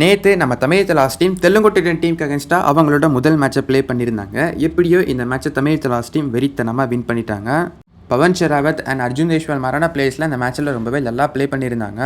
நேற்று நம்ம தமிழ் தலாஸ் டீம் தெலுங்குட்டிடன் டீமுக்கு அகேன்ஸ்டாக அவங்களோட முதல் மேட்சை ப்ளே பண்ணியிருந்தாங்க. எப்படியோ இந்த மேட்சை தமிழ் தலாஸ் டீம் வெறித்தனமாக வின் பண்ணிட்டாங்க. பவன் ஷெராவத் அண்ட் அர்ஜுன் தேஷ்வால் மரண பிளேஸில் அந்த மேட்ச்சில் ரொம்பவே நல்லா ப்ளே பண்ணியிருந்தாங்க.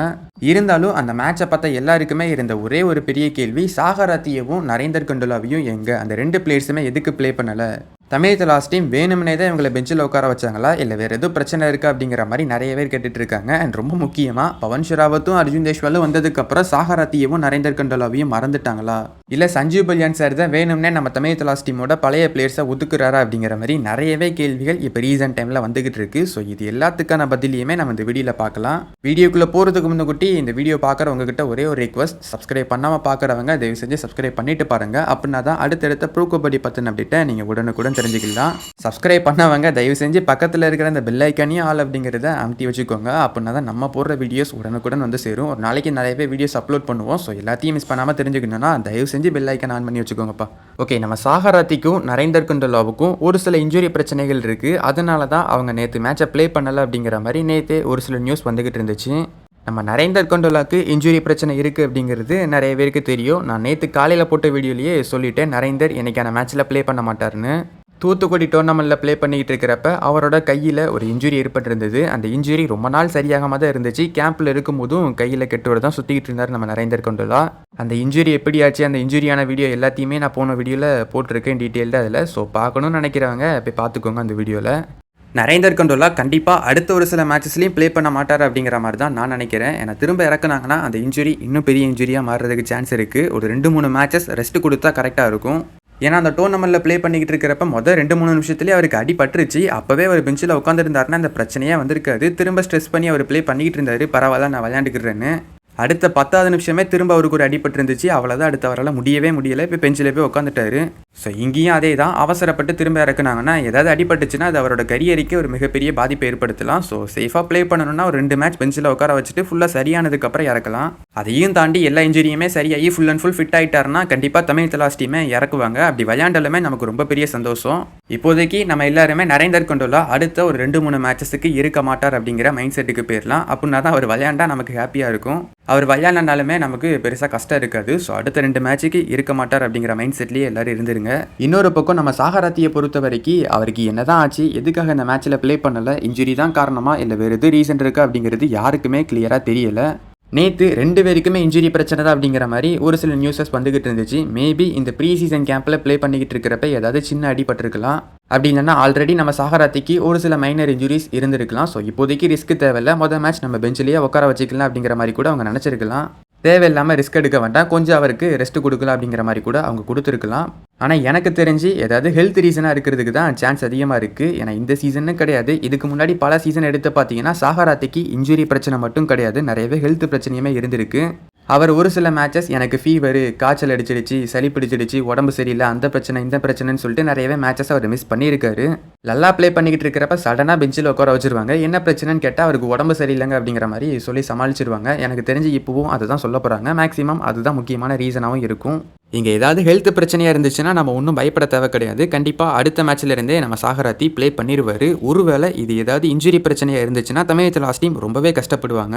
இருந்தாலும் அந்த மேட்சை பார்த்த எல்லாருக்குமே இருந்த ஒரே ஒரு பெரிய கேள்வி சாகராத்தியவும் நரேந்தர் கண்டுலாவையும் எங்கே? அந்த ரெண்டு பிளேயர்ஸுமே எதுக்கு ப்ளே பண்ணலை? தமிழ் லாஸ்ட் டீம் வேணும்னே தான் இவங்களை பெஞ்சில் உட்கார வச்சாங்களா? இல்லை வேறு எதுவும் பிரச்சனை இருக்குது அப்படிங்கிற மாதிரி நிறைய பேர் கேட்டுட்டு இருக்காங்க. அண்ட் ரொம்ப முக்கியமாக பவன் ஷெராவத்தும் அர்ஜுன் தேஷ்வாலும் வந்ததுக்கப்புறம் சாகராத்தியவும் நரேந்தர் கண்டோலாவையும் மறந்துட்டாங்களா? இல்லை சஞ்சீவ் பல்யான் சார் தான் வேணும்னே நம்ம தமிழ் லாஸ்ட் டீமோட பழைய பிளேயர்ஸை ஒதுக்குறாரா அப்படிங்கிற மாதிரி நிறையவே கேள்விகள் இப்போ ரீசன்ட் டைமில் வந்துகிட்டு இருக்கு. ஸோ இது எல்லாத்துக்கான பதிலையுமே நம்ம இந்த வீடியோவில் பார்க்கலாம். வீடியோக்குள்ளே போகிறதுக்கு முன்னகுட்டி இந்த வீடியோ பார்க்குறவங்க கிட்ட ஒரே ஒரு ரிக்வஸ்ட் சப்ஸ்கிரைப் பண்ணாமல் பார்க்குறவங்க தயவு செஞ்சு சப்ஸ்கிரைப் பண்ணிட்டு பாருங்க. அப்படின்னா தான் அடுத்தடுத்த ப்ரூ கபடி பற்றின அப்படின்ட்டு நீங்கள் உடனுக்குடன் தெரிஞ்சுக்கலாம். சப்ஸ்கிரைப் பண்ணவங்க தயவு செஞ்சு பக்கத்தில் இருக்கிற அந்த பெல் ஐக்கானையும் ஆல் அப்படிங்கிறத அமுத்தி வச்சுக்கோங்க. அப்படின்னா தான் நம்ம போடுற வீடியோஸ் உடனுக்குடன் வந்து சேரும். ஒரு நாளைக்கு நிறையவே வீடியோஸ் அப்லோட் பண்ணுவோம். ஸோ எல்லாத்தையும் மிஸ் பண்ணாமல் தெரிஞ்சுக்கணும்னா தயவு செஞ்சு பெல் ஐக்கன் ஆன் பண்ணி வச்சுக்கோங்கப்பா. ஓகே நம்ம சாகராத்திக்கும் நரேந்தர் குண்டலாவுக்கும் ஒரு சில இன்ஜுரி பிரச்சனைகள் இருக்குது அதனால தான் அவங்க நேற்று மேட்சை ப்ளே பண்ணலை அப்படிங்கிற மாதிரி நேற்று ஒரு சில நியூஸ் வந்துக்கிட்டு இருந்துச்சு. நம்ம நரேந்தர் கொண்டோலாக்கு இன்ஜுரி பிரச்சனை இருக்குது அப்படிங்கிறது நிறைய பேருக்கு தெரியும். நான் நேற்று காலையில் போட்ட வீடியோலேயே சொல்லிட்டேன். நரேந்தர் எனக்கான மேட்ச்சில் ப்ளே பண்ண மாட்டாருன்னு. தூத்துக்குடி டோர்னமெண்ட்டில் ப்ளே பண்ணிக்கிட்டு இருக்கிறப்ப அவரோட கையில் ஒரு இன்ஜுரி ஏற்பட்டிருந்தது. அந்த இன்ஜுரி ரொம்ப நாள் சரியாகாம தான் இருந்துச்சு. கேம்பில் இருக்கும்போதும் கையில் கெட்டோட தான் சுற்றிக்கிட்டு இருந்தார் நம்ம நரேந்தர் கொண்டோலா. அந்த இன்ஜுரி எப்படி ஆச்சு அந்த இன்ஜுரியான வீடியோ எல்லாத்தையுமே நான் போன வீடியோவில் போட்டிருக்கேன் டீட்டெயில்டாக அதில். ஸோ பார்க்கணும்னு நினைக்கிறவங்க போய் பார்த்துக்கோங்க அந்த வீடியோவில் நரேந்தர் கண்டோலா கண்டிப்பாக அடுத்த ஒரு சில மேட்சஸ்லையும் ப்ளே பண்ண மாட்டார் அப்படிங்கிற மாதிரி தான் நான் நினைக்கிறேன். ஏன்னா திரும்ப இறக்குனாங்கன்னா அந்த இன்ஜுரி இன்னும் பெரிய இன்ஜுரியாக மாறுறதுக்கு சான்ஸ் இருக்குது ஒரு ரெண்டு மூணு மேட்சஸ் ரெஸ்ட் கொடுத்தா கரெக்டாக இருக்கும். ஏன்னா அந்த டோர்னமெண்ட்டில் ப்ளே பண்ணிக்கிட்டு இருக்கிறப்ப மொதல் ரெண்டு மூணு நிமிஷத்துலேயே அவருக்கு அடிபட்டுருச்சு. அப்போவே அவர் பெஞ்சில் உட்காந்துருந்தாருன்னா அந்த பிரச்சனையே வந்திருக்காது. திரும்ப ஸ்ட்ரெஸ் பண்ணி அவர் ப்ளே பண்ணிக்கிட்டு இருந்தார். பரவாயில்ல நான் விளையாண்டுக்கிறேன்னு. அடுத்த பத்தாவது நிமிஷமே திரும்ப அவருக்கு ஒரு அடிபட்டு இருந்துச்சு அவ்வளோதான் அடுத்த அவரால் முடியவே முடியலை. இப்போ பெஞ்சில் போய் உட்காந்துட்டாரு ஸோ இங்கேயும் அதே தான் அவசரப்பட்டு திரும்ப இறக்குனாங்கன்னா ஏதாவது அடிபட்டுச்சுன்னா அது அவரோட கரியருக்கு ஒரு மிகப்பெரிய பாதிப்பை ஏற்படுத்தலாம். ஸோ சேஃபாக ப்ளே பண்ணணும்னா ஒரு ரெண்டு மேட்ச் பெஞ்சில் உட்கார வச்சுட்டு ஃபுல்லாக சரியானதுக்கப்புறம் இறக்கலாம். அதையும் தாண்டி எல்லா இன்ஜுரியுமே சரியாகி ஃபுல் அண்ட் ஃபுல் ஃபிட் ஆகிட்டாருன்னா கண்டிப்பாக தமிழ் தலாஸ் டீமே இறக்குவாங்க. அப்படி விளையாண்டாலுமே நமக்கு ரொம்ப பெரிய சந்தோஷம். இப்போதைக்கு நம்ம எல்லாருமே நரேந்தர் கொண்டோலா அடுத்த ஒரு ரெண்டு மூணு மேட்சஸுக்கு இருக்க மாட்டார் அப்படிங்கிற மைண்ட் செட்டுக்கு போயிடலாம் அப்படின்னா தான் அவர் விளையாண்டா நமக்கு ஹாப்பியாக இருக்கும். அவர் விளையாடினாலுமே நமக்கு பெருசாக கஷ்டம் இருக்காது. ஸோ அடுத்த ரெண்டு மேட்சுக்கு இருக்க மாட்டார் அப்படிங்கிற மைண்ட் செட்லேயே எல்லாரும் இருந்துருங்க. இன்னொரு பக்கம் நம்ம சாகராத்தியை பொறுத்த வரைக்கும் அவருக்கு என்ன தான் ஆச்சு எதுக்காக இந்த மேட்ச்சில் ப்ளே பண்ணலை இன்ஜுரி தான் காரணமாக இல்லை வேறு எது ரீசன் இருக்கா அப்படிங்கிறது யாருக்குமே கிளியராக தெரியலை. நேற்று ரெண்டு பேருக்குமே இன்ஜுரி பிரச்சனை தான் அப்படிங்கிற மாதிரி ஒரு சில நியூஸஸ் வந்துகிட்டு இருந்துச்சு. மேபி இந்த ப்ரீ சீசன் கேம்பில் ப்ளே பண்ணிக்கிட்டு இருக்கிறப்ப ஏதாவது சின்ன அடிபட்டிருக்கலாம். அப்படி இல்லைன்னா ஆல்ரெடி நம்ம சாகராத்திக்கு ஒரு சில மைனர் இன்ஜுரிஸ் இருந்திருக்கலாம். ஸோ இப்போதைக்கு ரிஸ்க் தேவையில்ல. மொதல் மேட்ச் நம்ம பெஞ்சிலேயே உட்கார வச்சுக்கலாம் அப்படிங்கிற மாதிரி கூட அவங்க நினச்சிருக்கலாம். தேவையில்லாமல் ரிஸ்க் எடுக்க வேண்டாம். கொஞ்சம் அவருக்கு ரெஸ்ட் கொடுக்கலாம் அப்படிங்கிற மாதிரி கூட அவங்க கொடுத்துருக்கலாம். ஆனால் எனக்கு தெரிஞ்சு ஏதாவது ஹெல்த் ரீசனாக இருக்கிறதுக்கு தான் சான்ஸ் அதிகமாக இருக்குது ஏன்னா இந்த சீசன்னு கிடையாது. இதுக்கு முன்னாடி பல சீசன் எடுத்து பார்த்தீங்கன்னா சாகராத்திக்கு இன்ஜுரி பிரச்சனை மட்டும் கிடையாது. நிறையவே ஹெல்த் பிரச்சனையுமே இருந்திருக்கு. அவர் ஒரு சில மேட்சஸ் எனக்கு ஃபீவர் காய்ச்சல் அடிச்சிடுச்சு சளி பிடிச்சிடுச்சு உடம்பு சரியில்லை அந்த பிரச்சனை இந்த பிரச்சனைன்னு சொல்லிட்டு நிறையவே மேட்சஸ் அவர் மிஸ் பண்ணியிருக்காரு. நல்லா ப்ளே பண்ணிக்கிட்டு இருக்கிறப்ப சடனாக பெஞ்சில் உட்கார வச்சிருவாங்க. என்ன பிரச்சனைன்னு கேட்டால் அவருக்கு உடம்பு சரியில்லைங்க அப்படிங்கிற மாதிரி சொல்லி சமாளிச்சிருவாங்க. எனக்கு தெரிஞ்சு இப்போவும் அதுதான் சொல்ல போகிறாங்க மேக்ஸிமம் அதுதான் முக்கியமான ரீசனாகவும் இருக்கும். இங்கே ஏதாவது ஹெல்த் பிரச்சனையாக இருந்துச்சுன்னா நம்ம ஒன்றும் பயப்பட தேவை கிடையாது. கண்டிப்பாக அடுத்த மேட்ச்லேருந்தே நம்ம சாகராத்தி ப்ளே பண்ணிடுவார் ஒருவேளை இது ஏதாவது இன்ஜுரி பிரச்சனையாக இருந்துச்சுன்னா தமிழகத்தில் லாஸ்ட் டீம் ரொம்பவே கஷ்டப்படுவாங்க.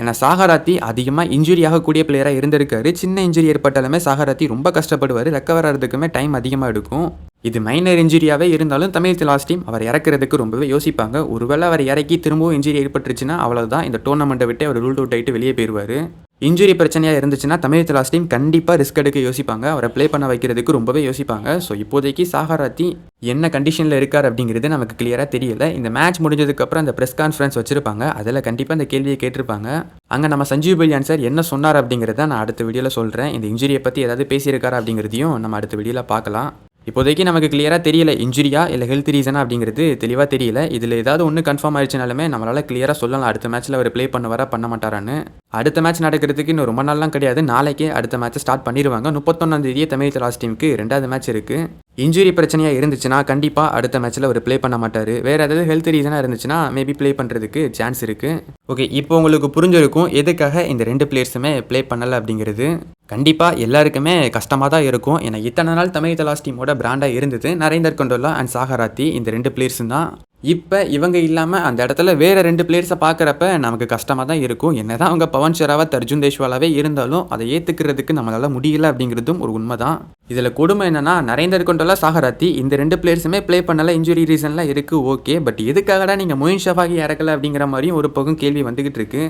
ஏன்னா சாகராத்தி அதிகமாக இன்ஜுரி ஆகக்கூடிய பிளேயராக இருந்திருக்காரு. சின்ன இன்ஜுரி ஏற்பட்டாலுமே சாகராத்தி ரொம்ப கஷ்டப்படுவார். ரெக்கவர் ஆகிறதுக்குமே டைம் அதிகமாக எடுக்கும். இது மைனர் இன்ஜுரியாகவே இருந்தாலும் தமிழ் லாஸ்ட் டீம் அவர் இறக்குறதுக்கு ரொம்பவே யோசிப்பாங்க. ஒருவேளை அவர் இறக்கி திரும்பவும் இன்ஜுரி ஏற்பட்டுருச்சுன்னா அவ்வளோதான் இந்த டோர்னமெண்ட்டை விட்டு அவர் ரூல் அவுட் ஆகிட்டு வெளியே போயிடுவார் இன்ஜுரி பிரச்சனையாக இருந்துச்சுன்னா தமிழ் லாஸ்ட் டீம் கண்டிப்பாக ரிஸ்க் எடுக்க யோசிப்பாங்க. அவரை ப்ளே பண்ண வைக்கிறதுக்கு ரொம்பவே யோசிப்பாங்க. ஸோ இப்போதைக்கு சாகராத்தி என்ன கண்டிஷனில் இருக்கார் அப்படிங்கிறது நமக்கு கிளியராக தெரியல. இந்த மேட்ச் முடிஞ்சதுக்கப்புறம் அந்த ப்ரெஸ் கான்ஃபரன்ஸ் வச்சிருப்பாங்க. அதில் கண்டிப்பாக அந்த கேள்வியை கேட்டிருப்பாங்க. அங்கே நம்ம சஞ்சீவ் பல்யான் சார் என்ன சொன்னார் அப்படிங்கிறத நான் அடுத்த வீடியோவில் சொல்கிறேன் இந்த இன்ஜுரியை பற்றி ஏதாவது பேசியிருக்காரா அப்படிங்கிறதையும் நம்ம அடுத்த வீடியோவில் பார்க்கலாம். இப்போதைக்கு நமக்கு கிளியராக தெரியல இன்ஜுரியா இல்லை ஹெல்த் ரீசனா அப்படிங்கிறது தெளிவாக தெரியல. இதில் ஏதாவது ஒன்று கன்ஃபார்ம் ஆயிடுச்சுனாலுமே நம்மளால் கிளியராக சொல்லலாம் அடுத்த மேட்ச்சில் அவர் ப்ளே பண்ணுவாரா பண்ண மாட்டாரான்னு. அடுத்த மேட்ச் நடக்கிறதுக்கு இன்னும் ரொம்ப நாள்லாம் கிடையாது. நாளைக்கே அடுத்த மேட்ச்சை ஸ்டார்ட் பண்ணிடுவாங்க முப்பத்தொன்னாம் தேதியே தமிழ் லாஸ்ட் டீமுக்கு ரெண்டாவது மேட்ச் இருக்குது இன்ஜுரி பிரச்சனையாக இருந்துச்சுன்னா கண்டிப்பாக அடுத்த மேட்ச்சில் அவர் ப்ளே பண்ண மாட்டார். வேறு ஏதாவது ஹெல்த் ரீசனாக இருந்துச்சுன்னா மேபி ப்ளே பண்ணுறதுக்கு சான்ஸ் இருக்குது ஓகே இப்போ உங்களுக்கு புரிஞ்சிருக்கும் எதுக்காக இந்த ரெண்டு பிளேயர்ஸுமே ப்ளே பண்ணலை அப்படிங்கிறது. கண்டிப்பாக எல்லாருக்குமே கஷ்டமாக தான் இருக்கும். ஏன்னா இத்தனை நாள் தமிழ் தலாஸ் டீமோட பிராண்டாக இருந்தது. நரேந்தர் கொண்டோலா அண்ட் சாகராத்தி இந்த ரெண்டு பிளேயர்ஸும் தான். இப்போ இவங்க இல்லாமல் அந்த இடத்துல வேறு ரெண்டு பிளேயர்ஸை பார்க்குறப்ப நமக்கு கஷ்டமாக தான் இருக்கும். என்னதான் அவங்க பவன் ஷெராவா தர்ஜுன் தேஷ்வாலாவே இருந்தாலும் அதை ஏற்றுக்கிறதுக்கு நம்மளால் முடியல அப்படிங்கிறதும் ஒரு உண்மை தான் இதில் கொடுமை என்னன்னா நரேந்தர் கொண்டோலா சாகராத்தி இந்த ரெண்டு பிளேயர்ஸுமே ப்ளே பண்ணல இன்ஜுரி ரீசன்லாம் இருக்குது ஓகே பட் எதுக்காகடா நீங்கள் மொயின் ஷஃபாகி இறக்கல அப்படிங்கிற மாதிரியும் ஒரு பக்கம் கேள்வி வந்துகிட்டு இருக்கு.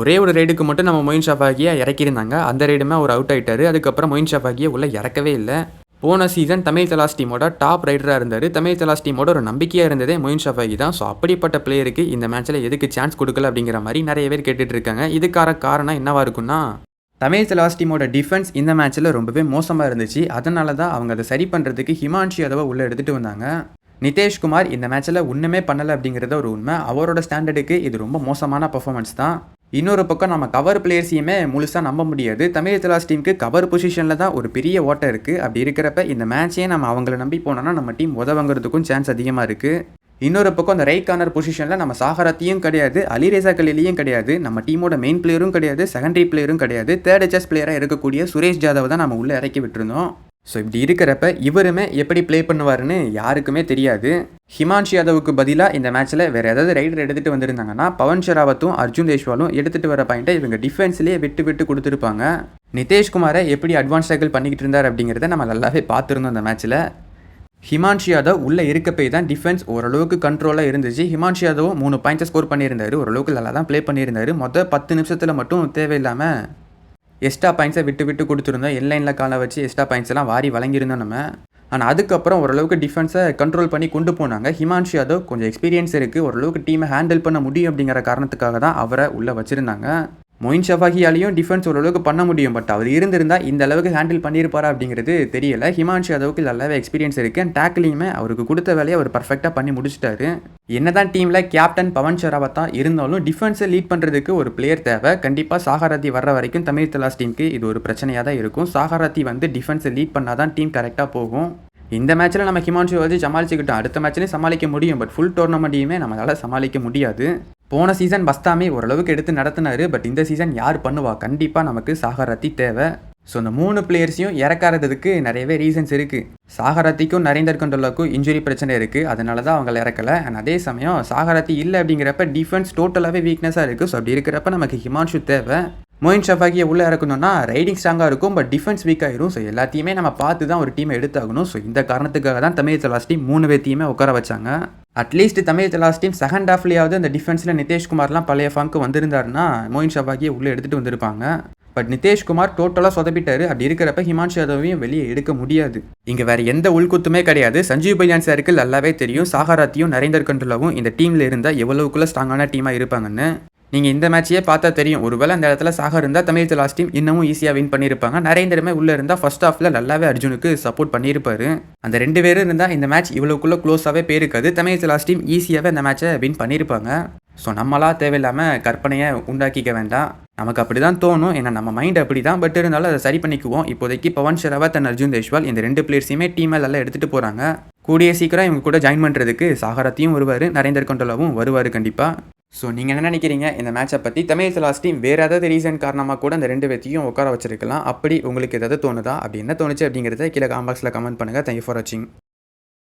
ஒரே ஒரு ரைடுக்கு மட்டும் நம்ம மொயின் ஷஃபாகியை இறக்கியிருந்தாங்க. அந்த ரைடுமே அவர் அவுட் ஆகிட்டார் அதுக்கப்புறம் மொயின் ஷஃபாகியை உள்ளே இறக்கவே இல்லை. போன சீசன் தமிழ் தலாஸ் டீமோட டாப் ரைடராக இருந்தார். தமிழ் தலாஸ் டீமோட ஒரு நம்பிக்கையாக இருந்ததே மொயின் ஷஃபாகி தான். ஸோ அப்படிப்பட்ட பிளேயருக்கு இந்த மேட்ச்சில் எதுக்கு சான்ஸ் கொடுக்கல அப்படிங்கிற மாதிரி நிறைய பேர் கேட்டுட்டு இருக்காங்க. இதுக்கான காரணம் என்னவா இருக்குன்னா தமிழ் தலாஸ் டீமோட டிஃபென்ஸ் இந்த மேட்ச்சில் ரொம்பவே மோசமாக இருந்துச்சு. அதனால தான் அவங்க அதை சரி பண்ணுறதுக்கு ஹிமான்ஷி யாதவை உள்ளே எடுத்துகிட்டு வந்தாங்க. நிதேஷ்குமார் இந்த மேட்ச்சில் ஒன்றுமே பண்ணலை அப்படிங்கிறத ஒரு உண்மை. அவரோட ஸ்டாண்டர்டுக்கு இது ரொம்ப மோசமான பர்ஃபார்மன்ஸ் தான். இன்னொரு பக்கம் நம்ம கவர் பிளேயர்ஸையுமே முழுசாக நம்ப முடியாது. தமிழ் தலாஸ் டீமுக்கு கவர் பொசிஷனில் தான் ஒரு பெரிய ஓட்டம் இருக்குது அப்படி இருக்கிறப்ப இந்த மேட்சையே நம்ம அவங்கள நம்பி போனோம்னா நம்ம டீம் உதவங்கிறதுக்கும் சான்ஸ் அதிகமாக இருக்குது இன்னொரு பக்கம் அந்த ரைட் கார்னர் பொசிஷனில் நம்ம சாகரத்தையும் கிடையாது அலிரேசா கலிலையும் கிடையாது நம்ம டீமோட மெயின் பிளேயரும் கிடையாது செகண்டரி பிளேயரும் கிடையாது. தேர்ட் ஹெச்எஸ் பிளேயராக இருக்கக்கூடிய சுரேஷ் ஜாதவ் தான் நம்ம உள்ளே இறக்கி விட்டுருந்தோம். ஸோ இப்படி இருக்கிறப்ப இவருமே எப்படி ப்ளே பண்ணுவாருன்னு யாருக்குமே தெரியாது. ஹிமான்ஷி யாதவுக்கு பதிலாக இந்த மேட்ச்சில் வேறு ஏதாவது ரைடர் எடுத்துகிட்டு வந்திருந்தாங்கன்னா பவன் ஷெராவத்தும் அர்ஜுன் தேஷ்வாலும் எடுத்துகிட்டு வர பாயிண்ட்டை இவங்க டிஃபென்ஸ்லேயே விட்டு விட்டு கொடுத்துருப்பாங்க. நிதேஷ்குமாரை எப்படி அட்வான்ஸ் டேக்கிள் பண்ணிக்கிட்டு இருந்தார் அப்படிங்கிறத நம்ம நல்லாவே பார்த்துருந்தோம் அந்த மேட்ச்சில் ஹிமான்ஷி யாதவ் உள்ளே இருக்கப்பே தான் டிஃபென்ஸ் ஓரளவுக்கு கண்ட்ரோலாக இருந்துச்சு. ஹிமான்ஷி யாதவும் மூணு பாயிண்ட்ஸை ஸ்கோர் பண்ணியிருந்தார். ஓரளவுக்கு நல்லா தான் ப்ளே பண்ணியிருந்தாரு. மொதல் பத்து நிமிஷத்தில் மட்டும் தேவையில்லாமல் எக்ஸ்ட்ரா பாயிண்ட்ஸை விட்டு விட்டு கொடுத்துருந்தோம். எல்லைனில் காலை வச்சு எக்ஸ்ட்ரா பாயிண்ட்ஸ் எல்லாம் வாரி வழங்கியிருந்தோம் நம்ம. ஆனால் அதுக்கப்புறம் ஓரளவுக்கு டிஃபென்ஸை கண்ட்ரோல் பண்ணி கொண்டு போனாங்க. ஹிமான்ஷி யாதவ் கொஞ்சம் எக்ஸ்பீரியன்ஸ் இருக்குது ஓரளவுக்கு டீமை ஹேண்டில் பண்ண முடியும் அப்படிங்கிற காரணத்துக்காக தான் அவரை உள்ளே வச்சுருந்தாங்க. மொயின் ஷஃபாகியாலையும் டிஃபென்ஸ் ஓரளவுக்கு பண்ண முடியும். பட் அவர் இருந்திருந்தால் இந்த அளவுக்கு ஹேண்டில் பண்ணியிருப்பாரா அப்படிங்கிறது தெரியல. ஹிமான்ஷு யாதவுக்கு நல்லாவே எக்ஸ்பீரியன்ஸ் இருக்குது அண்ட் டேக்கிலையுமே அவருக்கு கொடுத்த வேலையை அவர் பர்ஃபெக்டாக பண்ணி முடிச்சிட்டாரு. என்னதான் டீமில் கேப்டன் பவன் ஷெராவத் தான் இருந்தாலும் டிஃபென்ஸை லீட் பண்ணுறதுக்கு ஒரு பிளேயர் தேவை. கண்டிப்பாக சாகராத்தி வர்ற வரைக்கும் தமிழ் தலாஸ் டீமுக்கு இது ஒரு பிரச்சனையாக தான் இருக்கும். சாகராத்தி வந்து டிஃபென்ஸை லீட் பண்ணால் தான் டீம் கரெக்டாக போகும். இந்த மேட்ச்சில் நம்ம ஹிமான்ஷு வச்சு சமாளிச்சுக்கிட்டோம். அடுத்த மேட்ச்லேயும் சமாளிக்க முடியும். பட் ஃபுல் டோர்னமெண்ட்டையுமே நம்மளால் சமாளிக்க முடியாது. போன சீசன் பஸ்தாமே ஓரளவுக்கு எடுத்து நடத்தினாரு பட் இந்த சீசன் யார் பண்ணுவா? கண்டிப்பாக நமக்கு சாகராத்தி தேவை. ஸோ இந்த மூணு பிளேயர்ஸையும் இறக்காததுக்கு நிறையவே ரீசன்ஸ் இருக்குது சாகராத்திக்கும் நரேந்தர் கண்டோலாக்கும் இன்ஜுரி பிரச்சனை இருக்குது அதனால தான் அவங்கள இறக்கலை. அண்ட் அதே சமயம் சாகராத்தி இல்லை அப்படிங்கிறப்ப டிஃபென்ஸ் டோட்டலாகவே வீக்னஸாக இருக்குது ஸோ அப்படி இருக்கிறப்ப நமக்கு ஹிமான்ஷு தேவை. மொயின் ஷஃபாகியை உள்ளே இறக்கணும்னா ரைடிங் ஸ்ட்ராங்காக இருக்கும் பட் டிஃபென்ஸ் வீக் ஆயிரும். ஸோ எல்லாத்தையுமே நம்ம பார்த்து தான் ஒரு டீமை எடுத்தாகணும். ஸோ இந்த காரணத்துக்காக தான் தமிழ் தலாஸ் டீம் மூணு பேர்த்தையுமே உட்கார வச்சாங்க. At least Tamil Thalaivas team second ஹாஃப்லேயாவது அந்த டிஃபென்ஸில் நிதேஷ்குமார்லாம் பழைய ஃபார்முக்கு வந்திருந்தாருன்னா மொயின் ஷஃபாகியை உள்ளே எடுத்துகிட்டு வந்திருப்பாங்க. பட் நிதேஷ்குமார் டோட்டலாக சொதப்பிட்டாரு. அப்படி இருக்கிறப்ப ஹிமான்ஷு யாதவையும் வெளியே எடுக்க முடியாது. இங்கே வேறு எந்த உள்குத்துமே கிடையாது. சஞ்சீவ் பையான் சாருக்கு நல்லாவே தெரியும். சாகராத்தியும் நரேந்தர் கண்டுலாவும் இந்த டீமில் இருந்தால் எவ்வளவுக்குள்ள ஸ்ட்ராங்கான டீமாக இருப்பாங்கன்னு. நீங்கள் இந்த மேட்சையே பார்த்தா தெரியும். ஒருவேளை அந்த இடத்துல சாகர் இருந்தால் தமிழ் லாஸ்ட் டீம் இன்னமும் ஈஸியாக வின் பண்ணியிருப்பாங்க. நரேந்திரமே உள்ளே இருந்தால் ஃபர்ஸ்ட் ஆஃபில் நல்லாவே அர்ஜுனுக்கு சப்போர்ட் பண்ணியிருப்பாரு. அந்த ரெண்டு பேரும் இருந்தால் இந்த மேட்ச் இவ்வளோக்குள்ளே க்ளோஸாகவே போயிருக்காது. தமிழ் லாஸ்ட் டீம் ஈஸியாகவே அந்த மேட்சை வின் பண்ணியிருப்பாங்க. ஸோ நம்மளா தேவையில்லாமல் கற்பனையை உண்டாக்கிக்க வேண்டாம். நமக்கு அப்படி தான் தோணும். ஏன்னா நம்ம மைண்ட் அப்படி தான் பட் இருந்தாலும் அதை சரி பண்ணிக்குவோம். இப்போதைக்கு பவன் ஷெராவத் அண்ட் அர்ஜுன் தேஷ்வால் இந்த ரெண்டு பிளேயர்ஸையுமே டீமில் எல்லாம் எடுத்துகிட்டு போகிறாங்க கூடிய சீக்கிரம் இவங்க கூட ஜாயின் பண்ணுறதுக்கு சாகரத்தையும் வருவார். நரேந்தர் கொண்டோலாவும் வருவார் கண்டிப்பாக ஸோ நீங்கள் என்ன நினைக்கிறீங்க? இந்த மேட்சை பற்றி தமிழ் லாஸ்ட் டீம் வேறு ஏதாவது ரீசன் காரணமாக கூட இந்த ரெண்டு பேர்த்தையும் உட்கார வச்சிருக்கலாம். அப்படி உங்களுக்கு ஏதாவது தோணுதா? அப்படி என்ன தோணுச்சு அப்படிங்கிறத கீழே காம்பாக்ஸில் கமெண்ட் பண்ணுங்கள் தேங்க்யூ ஃபார் வாட்சிங்